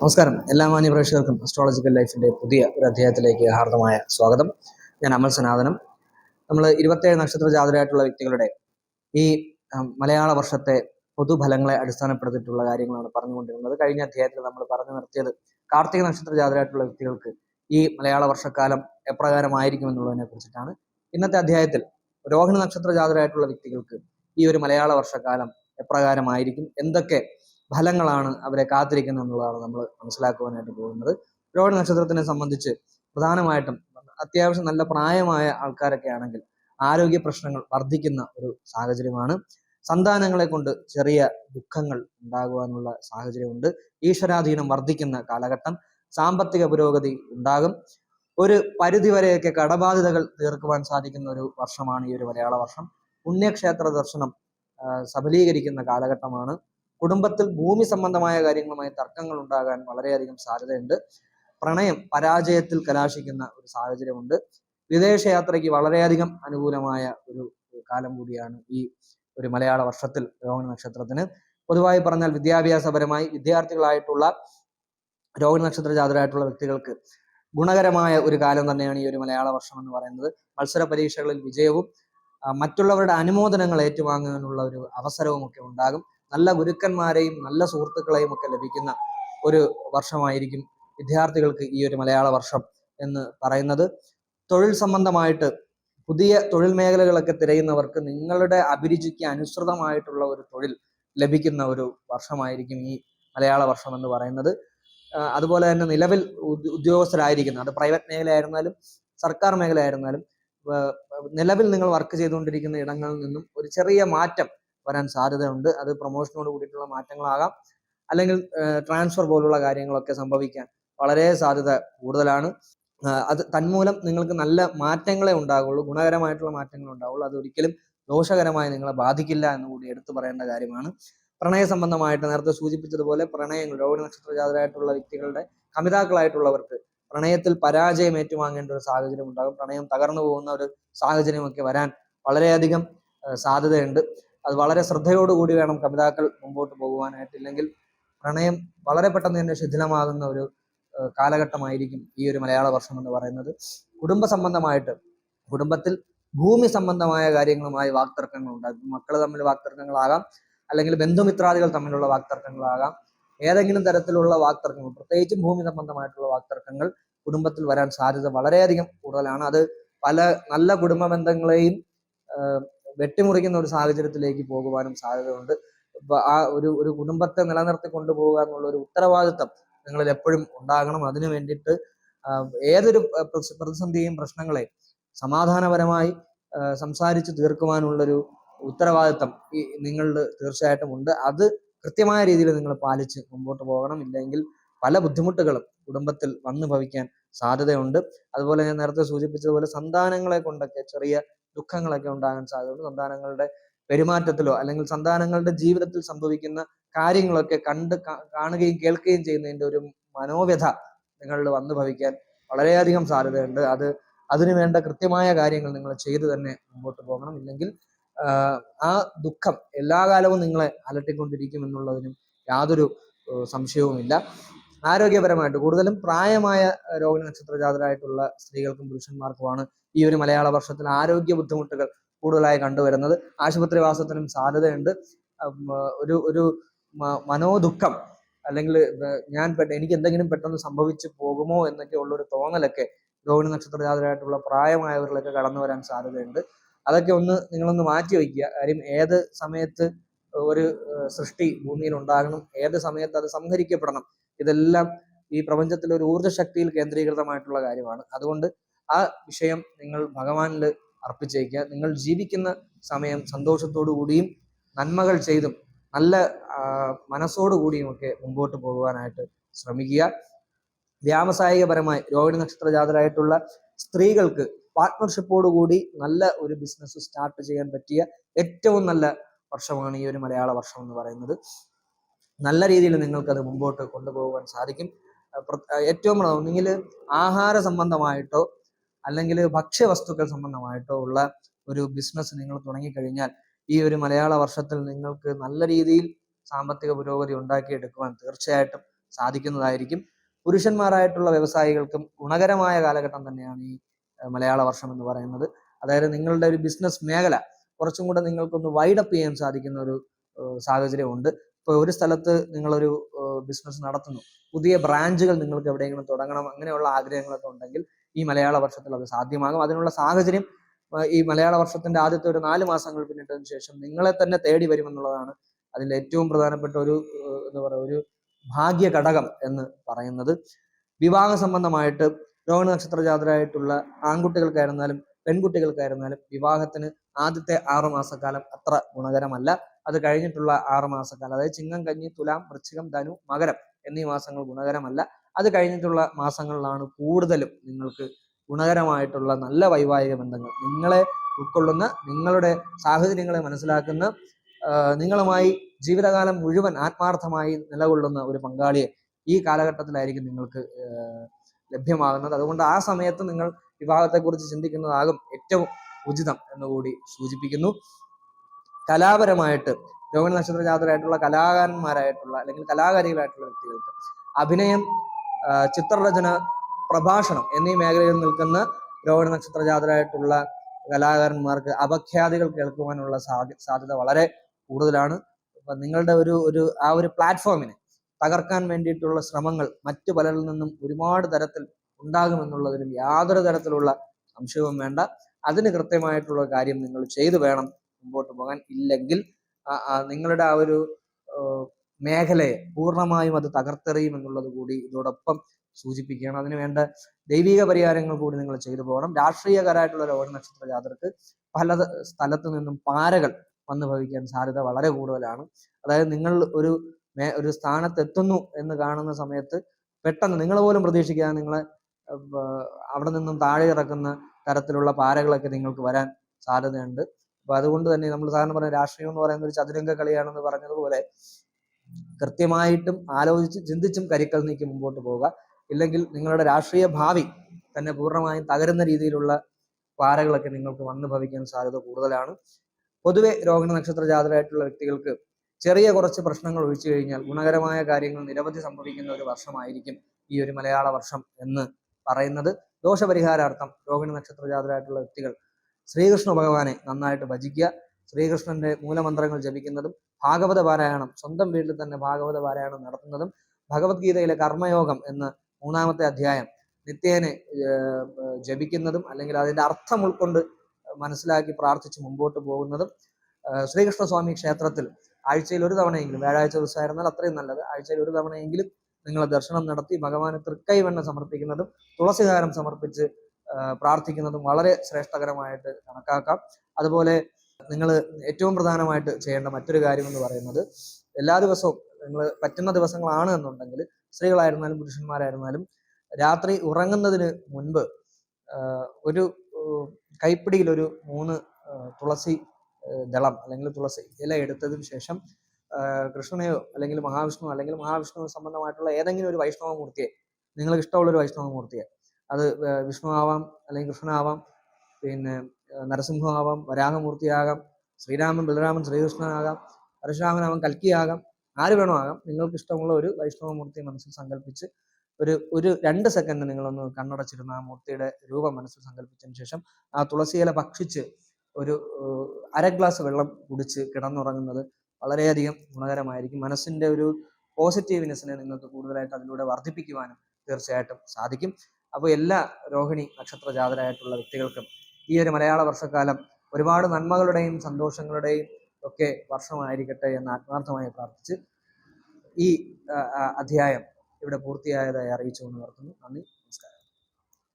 നമസ്കാരം. എല്ലാ മാന്യ പ്രേക്ഷകർക്കും അസ്ട്രോളജിക്കൽ ലൈഫിന്റെ പുതിയ ഒരു അധ്യായത്തിലേക്ക് ഹാർദമായ സ്വാഗതം. ഞാൻ അമൽ സനാതനം. നമ്മൾ ഇരുപത്തേഴ് നക്ഷത്ര ജാതരായിട്ടുള്ള വ്യക്തികളുടെ ഈ മലയാള വർഷത്തെ പൊതുഫലങ്ങളെ അടിസ്ഥാനപ്പെടുത്തിയിട്ടുള്ള കാര്യങ്ങളാണ് പറഞ്ഞുകൊണ്ടിരുന്നത്. കഴിഞ്ഞ അധ്യായത്തിൽ നമ്മൾ പറഞ്ഞു നിർത്തിയത് കാർത്തിക നക്ഷത്ര ജാതരായിട്ടുള്ള വ്യക്തികൾക്ക് ഈ മലയാള വർഷക്കാലം എപ്രകാരമായിരിക്കും എന്നുള്ളതിനെ കുറിച്ചിട്ടാണ്. ഇന്നത്തെ അധ്യായത്തിൽ രോഹിണി നക്ഷത്ര ജാതരായിട്ടുള്ള വ്യക്തികൾക്ക് ഈ ഒരു മലയാള വർഷക്കാലം എപ്രകാരമായിരിക്കും? എന്തൊക്കെ ഫലങ്ങളാണ് അവരെ കാത്തിരിക്കുന്നത് എന്നുള്ളതാണ് നമ്മൾ മനസ്സിലാക്കുവാനായിട്ട് പോകുന്നത്. രോഹിണി നക്ഷത്രത്തിനെ സംബന്ധിച്ച് പ്രധാനമായിട്ടും അത്യാവശ്യം നല്ല പ്രായമായ ആൾക്കാരൊക്കെ ആണെങ്കിൽ ആരോഗ്യ പ്രശ്നങ്ങൾ വർദ്ധിക്കുന്ന ഒരു സാഹചര്യമാണ്. സന്താനങ്ങളെ കൊണ്ട് ചെറിയ ദുഃഖങ്ങൾ ഉണ്ടാകുവാനുള്ള സാഹചര്യമുണ്ട്. ഈശ്വരാധീനം വർദ്ധിക്കുന്ന കാലഘട്ടം സാമ്പത്തിക പുരോഗതി ഉണ്ടാകും. ഒരു പരിധിവരെയൊക്കെ കടബാധ്യതകൾ തീർക്കുവാൻ സാധിക്കുന്ന ഒരു വർഷമാണ് ഈ ഒരു മലയാള വർഷം. പുണ്യക്ഷേത്ര ദർശനം സഫലീകരിക്കുന്ന കാലഘട്ടമാണ്. കുടുംബത്തിൽ ഭൂമി സംബന്ധമായ കാര്യങ്ങളുമായി തർക്കങ്ങൾ ഉണ്ടാകാൻ വളരെയധികം സാധ്യതയുണ്ട്. പ്രണയം പരാജയത്തിൽ കലാശിക്കുന്ന ഒരു സാഹചര്യമുണ്ട്. വിദേശയാത്രയ്ക്ക് വളരെയധികം അനുകൂലമായ ഒരു കാലം കൂടിയാണ് ഈ ഒരു മലയാള വർഷത്തിൽ രോഹിണി നക്ഷത്രത്തിന്. പൊതുവായി പറഞ്ഞാൽ വിദ്യാഭ്യാസപരമായി വിദ്യാർത്ഥികളായിട്ടുള്ള രോഹിണി നക്ഷത്ര ജാതരായിട്ടുള്ള വ്യക്തികൾക്ക് ഗുണകരമായ ഒരു കാലം തന്നെയാണ് ഈ ഒരു മലയാള വർഷം എന്ന് പറയുന്നത്. മത്സര പരീക്ഷകളിൽ വിജയവും മറ്റുള്ളവരുടെ അനുമോദനങ്ങൾ ഏറ്റുവാങ്ങാനുള്ള ഒരു അവസരവും ഒക്കെ ഉണ്ടാകും. നല്ല ഗുരുക്കന്മാരെയും നല്ല സുഹൃത്തുക്കളെയും ഒക്കെ ലഭിക്കുന്ന ഒരു വർഷമായിരിക്കും വിദ്യാർത്ഥികൾക്ക് ഈ ഒരു മലയാള വർഷം എന്ന് പറയുന്നത്. തൊഴിൽ സംബന്ധമായിട്ട് പുതിയ തൊഴിൽ മേഖലകളൊക്കെ തിരയുന്നവർക്ക് നിങ്ങളുടെ അഭിരുചിക്ക് അനുസൃതമായിട്ടുള്ള ഒരു തൊഴിൽ ലഭിക്കുന്ന ഒരു വർഷമായിരിക്കും ഈ മലയാള വർഷം എന്ന് പറയുന്നത്. അതുപോലെ തന്നെ നിലവിൽ ഉദ്യോഗസ്ഥരായിരിക്കുന്ന അത് പ്രൈവറ്റ് മേഖലയായിരുന്നാലും സർക്കാർ മേഖലയായിരുന്നാലും നിലവിൽ നിങ്ങൾ വർക്ക് ചെയ്തുകൊണ്ടിരിക്കുന്ന ഇടങ്ങളിൽ നിന്നും ഒരു ചെറിയ മാറ്റം വരാൻ സാധ്യതയുണ്ട്. അത് പ്രൊമോഷനോട് കൂടിയിട്ടുള്ള മാറ്റങ്ങളാകാം. അല്ലെങ്കിൽ ട്രാൻസ്ഫർ പോലുള്ള കാര്യങ്ങളൊക്കെ സംഭവിക്കാൻ വളരെ സാധ്യത കൂടുതലാണ്. അത് തന്മൂലം നിങ്ങൾക്ക് നല്ല മാറ്റങ്ങളെ ഉണ്ടാകുള്ളൂ ഗുണകരമായിട്ടുള്ള മാറ്റങ്ങൾ ഉണ്ടാവുള്ളൂ. അത് ഒരിക്കലും ദോഷകരമായി നിങ്ങളെ ബാധിക്കില്ല എന്ന് കൂടി എടുത്തു പറയേണ്ട കാര്യമാണ്. പ്രണയ സംബന്ധമായിട്ട് നേരത്തെ സൂചിപ്പിച്ചതുപോലെ പ്രണയങ്ങൾ രോഹിണി നക്ഷത്ര ജാതരായിട്ടുള്ള വ്യക്തികളുടെ കമിതാക്കളായിട്ടുള്ളവർക്ക് പ്രണയത്തിൽ പരാജയം ഏറ്റുവാങ്ങേണ്ട ഒരു സാഹചര്യം ഉണ്ടാകും. പ്രണയം തകർന്നു പോകുന്ന ഒരു സാഹചര്യമൊക്കെ വരാൻ വളരെയധികം സാധ്യതയുണ്ട്. അത് വളരെ ശ്രദ്ധയോടുകൂടി വേണം കവിതാക്കൾ മുമ്പോട്ട് പോകുവാനായിട്ട് ഇല്ലെങ്കിൽ പ്രണയം വളരെ പെട്ടെന്ന് തന്നെ ശിഥിലമാകുന്ന ഒരു കാലഘട്ടമായിരിക്കും ഈ ഒരു മലയാള വർഷം എന്ന് പറയുന്നത്. കുടുംബ സംബന്ധമായിട്ട് കുടുംബത്തിൽ ഭൂമി സംബന്ധമായ കാര്യങ്ങളുമായി വാക്തർക്കങ്ങൾ ഉണ്ടാകും മക്കൾ തമ്മിൽ വാക്തർക്കങ്ങളാകാം അല്ലെങ്കിൽ ബന്ധുമിത്രാദികൾ തമ്മിലുള്ള വാക്തർക്കങ്ങളാകാം. ഏതെങ്കിലും തരത്തിലുള്ള വാക്തർക്കങ്ങൾ പ്രത്യേകിച്ചും ഭൂമി സംബന്ധമായിട്ടുള്ള വാക്തർക്കങ്ങൾ കുടുംബത്തിൽ വരാൻ സാധ്യത വളരെയധികം കൂടുതലാണ്. അത് പല നല്ല കുടുംബ ബന്ധങ്ങളെയും വെട്ടിമുറിക്കുന്ന ഒരു സാഹചര്യത്തിലേക്ക് പോകുവാനും സാധ്യതയുണ്ട്. ആ ഒരു ഒരു കുടുംബത്തെ നിലനിർത്തി കൊണ്ടുപോകുക എന്നുള്ള ഒരു ഉത്തരവാദിത്തം നിങ്ങളിൽ എപ്പോഴും ഉണ്ടാകണം. അതിനു വേണ്ടിയിട്ട് ഏതൊരു പ്രതിസന്ധിയും പ്രശ്നങ്ങളെയും സമാധാനപരമായി സംസാരിച്ച് തീർക്കുവാനുള്ളൊരു ഉത്തരവാദിത്തം ഈ നിങ്ങളിൽ തീർച്ചയായിട്ടും ഉണ്ട്. അത് കൃത്യമായ രീതിയിൽ നിങ്ങൾ പാലിച്ച് മുമ്പോട്ട് പോകണം. ഇല്ലെങ്കിൽ പല ബുദ്ധിമുട്ടുകളും കുടുംബത്തിൽ വന്നു ഭവിക്കാൻ സാധ്യതയുണ്ട്. അതുപോലെ ഞാൻ നേരത്തെ സൂചിപ്പിച്ചതുപോലെ സന്താനങ്ങളെ കൊണ്ടൊക്കെ ചെറിയ ദുഃഖങ്ങളൊക്കെ ഉണ്ടാകാൻ സാധ്യതയുണ്ട്. സന്താനങ്ങളുടെ പെരുമാറ്റത്തിലോ അല്ലെങ്കിൽ സന്താനങ്ങളുടെ ജീവിതത്തിൽ സംഭവിക്കുന്ന കാര്യങ്ങളൊക്കെ കണ്ട് കാണുകയും കേൾക്കുകയും ചെയ്യുന്നതിന്റെ ഒരു മനോവ്യഥ നിങ്ങളിൽ വന്നു ഭവിക്കാൻ വളരെയധികം സാധ്യതയുണ്ട്. അത് അതിനുവേണ്ട കൃത്യമായ കാര്യങ്ങൾ നിങ്ങൾ ചെയ്തു തന്നെ മുമ്പോട്ട് പോകണം. ഇല്ലെങ്കിൽ ആ ദുഃഖം എല്ലാ കാലവും നിങ്ങളെ അലട്ടിക്കൊണ്ടിരിക്കും എന്നുള്ളതിനും യാതൊരു സംശയവുമില്ല. ആരോഗ്യപരമായിട്ട് കൂടുതലും പ്രായമായ രോഗനക്ഷത്ര ജാതരായിട്ടുള്ള സ്ത്രീകൾക്കും പുരുഷന്മാർക്കുമാണ് ഈ ഒരു മലയാള വർഷത്തിൽ ആരോഗ്യ ബുദ്ധിമുട്ടുകൾ കൂടുതലായി കണ്ടുവരുന്നത്. ആശുപത്രിവാസത്തിനും സാധ്യതയുണ്ട്. ഒരു ഒരു മനോദുഃഖം അല്ലെങ്കിൽ ഞാൻ എനിക്ക് എന്തെങ്കിലും പെട്ടെന്ന് സംഭവിച്ചു പോകുമോ എന്നൊക്കെ ഉള്ള ഒരു തോന്നലൊക്കെ രോഹിണി നക്ഷത്ര ജാതരായിട്ടുള്ള പ്രായമായവരിലൊക്കെ കടന്നു വരാൻ സാധ്യതയുണ്ട്. അതൊക്കെ ഒന്ന് നിങ്ങളൊന്ന് മാറ്റി വയ്ക്കുക. കാര്യം ഏത് സമയത്ത് ഒരു സൃഷ്ടി ഭൂമിയിൽ ഉണ്ടാകണം ഏത് സമയത്ത് അത് സംഹരിക്കപ്പെടണം ഇതെല്ലാം ഈ പ്രപഞ്ചത്തിലെ ഒരു ഊർജശക്തിയിൽ കേന്ദ്രീകൃതമായിട്ടുള്ള കാര്യമാണ്. അതുകൊണ്ട് ആ വിഷയം നിങ്ങൾ ഭഗവാനിൽ അർപ്പിച്ചേക്കുക. നിങ്ങൾ ജീവിക്കുന്ന സമയം സന്തോഷത്തോടു കൂടിയും നന്മകൾ ചെയ്തും നല്ല ആ, മനസ്സോടു കൂടിയും ഒക്കെ മുമ്പോട്ട് പോകുവാനായിട്ട് ശ്രമിക്കുക. വ്യാവസായികപരമായി രോഹിണി നക്ഷത്ര ജാതരായിട്ടുള്ള സ്ത്രീകൾക്ക് പാർട്ട്ണർഷിപ്പോടു കൂടി നല്ല ഒരു ബിസിനസ് സ്റ്റാർട്ട് ചെയ്യാൻ പറ്റിയ ഏറ്റവും നല്ല വർഷമാണ് ഈ ഒരു മലയാള വർഷം എന്ന് പറയുന്നത്. നല്ല രീതിയിൽ നിങ്ങൾക്കത് മുമ്പോട്ട് കൊണ്ടുപോകാൻ സാധിക്കും. ഏറ്റവും ഒന്നുകിൽ ആഹാര സംബന്ധമായിട്ടോ അല്ലെങ്കിൽ ഭക്ഷ്യവസ്തുക്കൾ സംബന്ധമായിട്ടോ ഉള്ള ഒരു ബിസിനസ് നിങ്ങൾ തുടങ്ങിക്കഴിഞ്ഞാൽ ഈ ഒരു മലയാള വർഷത്തിൽ നിങ്ങൾക്ക് നല്ല രീതിയിൽ സാമ്പത്തിക പുരോഗതി ഉണ്ടാക്കിയെടുക്കുവാൻ തീർച്ചയായിട്ടും സാധിക്കുന്നതായിരിക്കും. പുരുഷന്മാരായിട്ടുള്ള വ്യവസായികൾക്കും ഗുണകരമായ കാലഘട്ടം തന്നെയാണ് ഈ മലയാള വർഷം എന്ന് പറയുന്നത്. അതായത് നിങ്ങളുടെ ഒരു ബിസിനസ് മേഖല കുറച്ചും കൂടെ നിങ്ങൾക്കൊന്ന് വൈഡപ്പ് ചെയ്യാൻ സാധിക്കുന്ന ഒരു സാഹചര്യം സാഹചര്യമുണ്ട് ഇപ്പോൾ ഒരു സ്ഥലത്ത് നിങ്ങളൊരു ബിസിനസ് നടത്തുന്നു. പുതിയ ബ്രാഞ്ചുകൾ നിങ്ങൾക്ക് എവിടെയെങ്കിലും തുടങ്ങണം അങ്ങനെയുള്ള ആഗ്രഹങ്ങളൊക്കെ ഉണ്ടെങ്കിൽ ഈ മലയാള വർഷത്തിൽ അത് സാധ്യമാകും. അതിനുള്ള സാഹചര്യം ഈ മലയാള വർഷത്തിന്റെ ആദ്യത്തെ ഒരു നാല് മാസങ്ങൾ പിന്നിട്ടതിന് ശേഷം നിങ്ങളെ തന്നെ തേടി വരുമെന്നുള്ളതാണ് അതിൽ ഏറ്റവും പ്രധാനപ്പെട്ട ഒരു എന്താ പറയുക ഒരു ഭാഗ്യ ഘടകം എന്ന് പറയുന്നത്. വിവാഹ സംബന്ധമായിട്ട് രോഹിണി നക്ഷത്ര ജാതരായിട്ടുള്ള ആൺകുട്ടികൾക്കായിരുന്നാലും പെൺകുട്ടികൾക്കായിരുന്നാലും വിവാഹത്തിന് ആദ്യത്തെ ആറു മാസക്കാലം അത്ര ഗുണകരമല്ല. അത് കഴിഞ്ഞിട്ടുള്ള ആറു മാസക്കാലം അതായത് ചിങ്ങം കഞ്ഞി തുലാം വൃശ്ചികം ധനു മകരം എന്നീ മാസങ്ങൾ ഗുണകരമല്ല. അത് കഴിഞ്ഞിട്ടുള്ള മാസങ്ങളിലാണ് കൂടുതലും നിങ്ങൾക്ക് ഗുണകരമായിട്ടുള്ള നല്ല വൈവാഹിക ബന്ധങ്ങൾ. നിങ്ങളെ ഉൾക്കൊള്ളുന്ന നിങ്ങളുടെ സാഹചര്യങ്ങളെ മനസ്സിലാക്കുന്ന നിങ്ങളുമായി ജീവിതകാലം മുഴുവൻ ആത്മാർത്ഥമായി നിലകൊള്ളുന്ന ഒരു പങ്കാളിയെ ഈ കാലഘട്ടത്തിലായിരിക്കും നിങ്ങൾക്ക് ലഭ്യമാകുന്നത്. അതുകൊണ്ട് ആ സമയത്ത് നിങ്ങൾ വിവാഹത്തെക്കുറിച്ച് ചിന്തിക്കുന്നതാകും ഏറ്റവും ഉചിതം എന്നുകൂടി സൂചിപ്പിക്കുന്നു. കലാപരമായിട്ട് രോഹിണി നക്ഷത്ര ജാതരായിട്ടുള്ള കലാകാരന്മാരായിട്ടുള്ള അല്ലെങ്കിൽ കലാകാരികളായിട്ടുള്ള വ്യക്തികൾക്ക് അഭിനയം ചിത്രരചന പ്രഭാഷണം എന്നീ മേഖലയിൽ നിൽക്കുന്ന രോഹിണി നക്ഷത്ര ജാതരായിട്ടുള്ള കലാകാരന്മാർക്ക് അപഖ്യാതികൾ കേൾക്കുവാനുള്ള സാധ്യ സാധ്യത വളരെ കൂടുതലാണ്. അപ്പൊ നിങ്ങളുടെ ഒരു ഒരു ആ ഒരു പ്ലാറ്റ്ഫോമിനെ തകർക്കാൻ വേണ്ടിയിട്ടുള്ള ശ്രമങ്ങൾ മറ്റു പലരിൽ നിന്നും ഒരുപാട് തരത്തിൽ ഉണ്ടാകുമെന്നുള്ളതിലും യാതൊരു തരത്തിലുള്ള സംശയവും വേണ്ട. അതിന് കൃത്യമായിട്ടുള്ള കാര്യം നിങ്ങൾ ചെയ്തു വേണം മുമ്പോട്ട് പോകാൻ. ഇല്ലെങ്കിൽ നിങ്ങളുടെ ആ ഒരു മേഖലയെ പൂർണമായും അത് തകർത്തെറിയും എന്നുള്ളത് കൂടി ഇതോടൊപ്പം സൂചിപ്പിക്കുകയാണ്. അതിന് വേണ്ട ദൈവിക പരിഹാരങ്ങൾ കൂടി നിങ്ങൾ ചെയ്തു പോകണം. രാഷ്ട്രീയകരായിട്ടുള്ള ഒരു നക്ഷത്ര ജാതർക്ക് പല സ്ഥലത്തു നിന്നും പാരകൾ വന്നു ഭവിക്കാൻ സാധ്യത വളരെ കൂടുതലാണ്. അതായത് നിങ്ങൾ ഒരു ഒരു സ്ഥാനത്തെത്തുന്നു എന്ന് കാണുന്ന സമയത്ത് പെട്ടെന്ന് നിങ്ങൾ പോലും പ്രതീക്ഷിക്കാതെ നിങ്ങളെ അവിടെ നിന്നും താഴെ ഇറക്കുന്ന തരത്തിലുള്ള പാരകളൊക്കെ നിങ്ങൾക്ക് വരാൻ സാധ്യതയുണ്ട്. അപ്പൊ അതുകൊണ്ട് തന്നെ നമ്മൾ സാധാരണ പറയുന്ന രാഷ്ട്രീയം എന്ന് പറയുന്ന ഒരു ചതുരംഗ കളിയാണെന്ന് പറഞ്ഞതുപോലെ കൃത്യമായിട്ടും ആലോചിച്ച് ചിന്തിച്ചും കരിക്കൽ നീക്കി മുമ്പോട്ട് പോവുക. ഇല്ലെങ്കിൽ നിങ്ങളുടെ രാഷ്ട്രീയ ഭാവി തന്നെ പൂർണമായും തകരുന്ന രീതിയിലുള്ള പാരകളൊക്കെ നിങ്ങൾക്ക് വന്നു ഭവിക്കാൻ സാധ്യത കൂടുതലാണ്. പൊതുവെ രോഹിണി നക്ഷത്ര ജാതരായിട്ടുള്ള വ്യക്തികൾക്ക് ചെറിയ കുറച്ച് പ്രശ്നങ്ങൾ ഒഴിച്ചു കഴിഞ്ഞാൽ ഗുണകരമായ കാര്യങ്ങൾ നിരവധി സംഭവിക്കുന്ന ഒരു വർഷമായിരിക്കും ഈ ഒരു മലയാള വർഷം എന്ന് പറയുന്നത്. ദോഷപരിഹാരാർത്ഥം രോഹിണി നക്ഷത്ര ജാതരായിട്ടുള്ള വ്യക്തികൾ ശ്രീകൃഷ്ണ ഭഗവാനെ നന്നായിട്ട് ഭജിക്കുക. ശ്രീകൃഷ്ണന്റെ മൂലമന്ത്രങ്ങൾ ജപിക്കുന്നതും ഭാഗവത പാരായണം സ്വന്തം വീട്ടിൽ തന്നെ ഭാഗവത പാരായണം നടത്തുന്നതും ഭഗവത്ഗീതയിലെ കർമ്മയോഗം എന്ന മൂന്നാമത്തെ അധ്യായം നിത്യേനെ ജപിക്കുന്നതും അല്ലെങ്കിൽ അതിന്റെ അർത്ഥം ഉൾക്കൊണ്ട് മനസ്സിലാക്കി പ്രാർത്ഥിച്ച് മുമ്പോട്ട് പോകുന്നതും ശ്രീകൃഷ്ണ ശ്രീകൃഷ്ണസ്വാമി ക്ഷേത്രത്തിൽ ആഴ്ചയിൽ ഒരു തവണയെങ്കിലും വ്യാഴാഴ്ച ദിവസമായിരുന്നാൽ അത്രയും നല്ലത് ആഴ്ചയിൽ ഒരു തവണയെങ്കിലും നിങ്ങൾ ദർശനം നടത്തി ഭഗവാന് തൃക്കൈവെണ്ണ സമർപ്പിക്കുന്നതും തുളസിഹാരം സമർപ്പിച്ച് പ്രാർത്ഥിക്കുന്നതും വളരെ ശ്രേഷ്ഠകരമായിട്ട് കണക്കാക്കാം. അതുപോലെ നിങ്ങൾ ഏറ്റവും പ്രധാനമായിട്ട് ചെയ്യേണ്ട മറ്റൊരു കാര്യം എന്ന് പറയുന്നത് എല്ലാ ദിവസവും നിങ്ങൾ പറ്റുന്ന ദിവസങ്ങളാണ് എന്നുണ്ടെങ്കിൽ സ്ത്രീകളായിരുന്നാലും പുരുഷന്മാരായിരുന്നാലും രാത്രി ഉറങ്ങുന്നതിന് മുൻപ് ഒരു കൈപ്പിടിയിലൊരു മൂന്ന് തുളസി ദളം അല്ലെങ്കിൽ തുളസി ഇല എടുത്തതിന് ശേഷം കൃഷ്ണനെയോ അല്ലെങ്കിൽ മഹാവിഷ്ണു അല്ലെങ്കിൽ മഹാവിഷ്ണു സംബന്ധമായിട്ടുള്ള ഏതെങ്കിലും ഒരു വൈഷ്ണവ മൂർത്തിയെ നിങ്ങൾക്ക് ഇഷ്ടമുള്ള ഒരു വൈഷ്ണവ മൂർത്തിയെ അത് വിഷ്ണു ആവാം അല്ലെങ്കിൽ കൃഷ്ണനാവാം പിന്നെ നരസിംഹമാവാം വരാഹമൂർത്തിയാകാം ശ്രീരാമൻ ബലരാമൻ ശ്രീകൃഷ്ണനാകാം പരശുരാമനാവാം കൽക്കിയാകാം ആര് വേണോ ആകാം നിങ്ങൾക്ക് ഇഷ്ടമുള്ള ഒരു വൈഷ്ണവ മൂർത്തി മനസ്സിൽ സങ്കല്പിച്ച് ഒരു ഒരു രണ്ട് സെക്കൻഡ് നിങ്ങളൊന്ന് കണ്ണടച്ചിരുന്ന ആ മൂർത്തിയുടെ രൂപം മനസ്സിൽ സങ്കല്പിച്ചതിന് ശേഷം ആ തുളസിയില ഭക്ഷിച്ച് ഒരു അര ഗ്ലാസ് വെള്ളം കുടിച്ച് കിടന്നുറങ്ങുന്നത് വളരെയധികം ഗുണകരമായിരിക്കും. മനസ്സിന്റെ ഒരു പോസിറ്റീവ്നെസ്സിനെ നിങ്ങൾക്ക് കൂടുതലായിട്ട് അതിലൂടെ വർദ്ധിപ്പിക്കുവാനും തീർച്ചയായിട്ടും സാധിക്കും. അപ്പോൾ എല്ലാ രോഹിണി നക്ഷത്ര ജാതരായിട്ടുള്ള വ്യക്തികൾക്കും ഈ ഒരു മലയാള വർഷക്കാലം ഒരുപാട് നന്മകളുടെയും സന്തോഷങ്ങളുടെയും ഒക്കെ വർഷമായിരിക്കട്ടെ എന്ന് ആത്മാർത്ഥമായി പ്രാർത്ഥിച്ച് ഈ അധ്യായം ഇവിടെ പൂർത്തിയായതായി അറിയിച്ചുകൊണ്ട് നിർത്തുന്നു. നന്ദി.